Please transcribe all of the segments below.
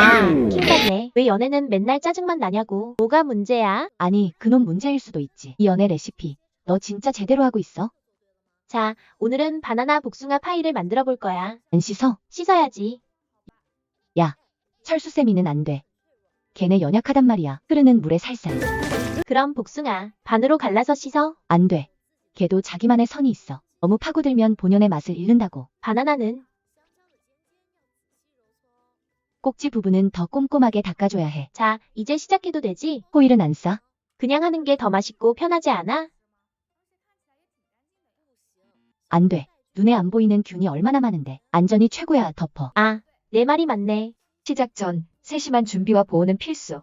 아, 킹받네. 왜 연애는 맨날 짜증만 나냐고. 뭐가 문제야? 아니, 그놈 문제일 수도 있지. 이 연애 레시피. 너 진짜 제대로 하고 있어? 자, 오늘은 바나나 복숭아 파이를 만들어 볼 거야. 안 씻어? 씻어야지. 철수세미는 안 돼. 걔네 연약하단 말이야. 흐르는 물에 살살. 그럼 복숭아 반으로 갈라서 씻어. 안 돼. 걔도 자기만의 선이 있어. 너무 파고들면 본연의 맛을 잃는다고. 바나나는 꼭지 부분은 더 꼼꼼하게 닦아줘야 해. 자, 이제 시작해도 되지? 호일은 안 싸? 그냥 하는 게 더 맛있고 편하지 않아? 안 돼. 눈에 안 보이는 균이 얼마나 많은데. 안전이 최고야, 덮어. 아, 내 말이 맞네. 시작 전 세심한 준비와 보호는 필수.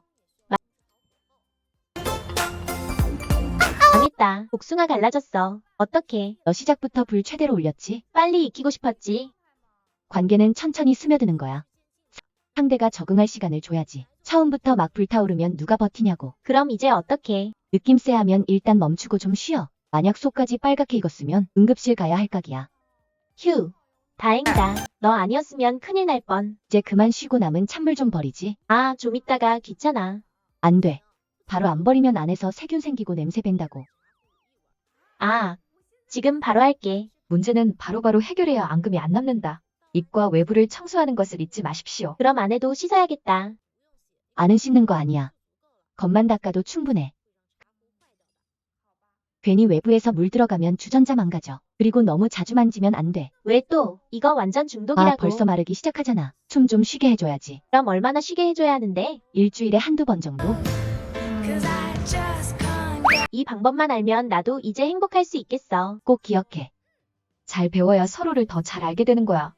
망했다. 복숭아 갈라졌어. 어떡해. 너 시작부터 불 최대로 올렸지? 빨리 익히고 싶었지. 관계는 천천히 스며드는 거야. 상대가 적응할 시간을 줘야지. 처음부터 막 불타오르면 누가 버티냐고. 그럼 이제 어떡해. 느낌 쎄하면 일단 멈추고 좀 쉬어. 만약 속까지 빨갛게 익었으면 응급실 가야 할 각이야. 휴. 다행이다. 너 아니었으면 큰일 날 뻔. 이제 그만 쉬고 남은 찬물 좀 버리지. 아, 좀 있다가 귀찮아. 안 돼. 바로 안 버리면 안에서 세균 생기고 냄새 밴다고. 아, 지금 바로 할게. 문제는 바로바로 해결해야 앙금이 안 남는다. 입과 외부를 청소하는 것을 잊지 마십시오. 그럼 안에도 씻어야겠다. 안은 씻는 거 아니야. 겉만 닦아도 충분해. 괜히 외부에서 물 들어가면 주전자 망가져. 그리고 너무 자주 만지면 안 돼. 왜 또? 이거 완전 중독이라고. 아, 벌써 마르기 시작하잖아. 숨좀 쉬게 해줘야지. 그럼 얼마나 쉬게 해줘야 하는데? 일주일에 한두 번 정도? 이 방법만 알면 나도 이제 행복할 수 있겠어. 꼭 기억해. 잘 배워야 서로를 더 잘 알게 되는 거야.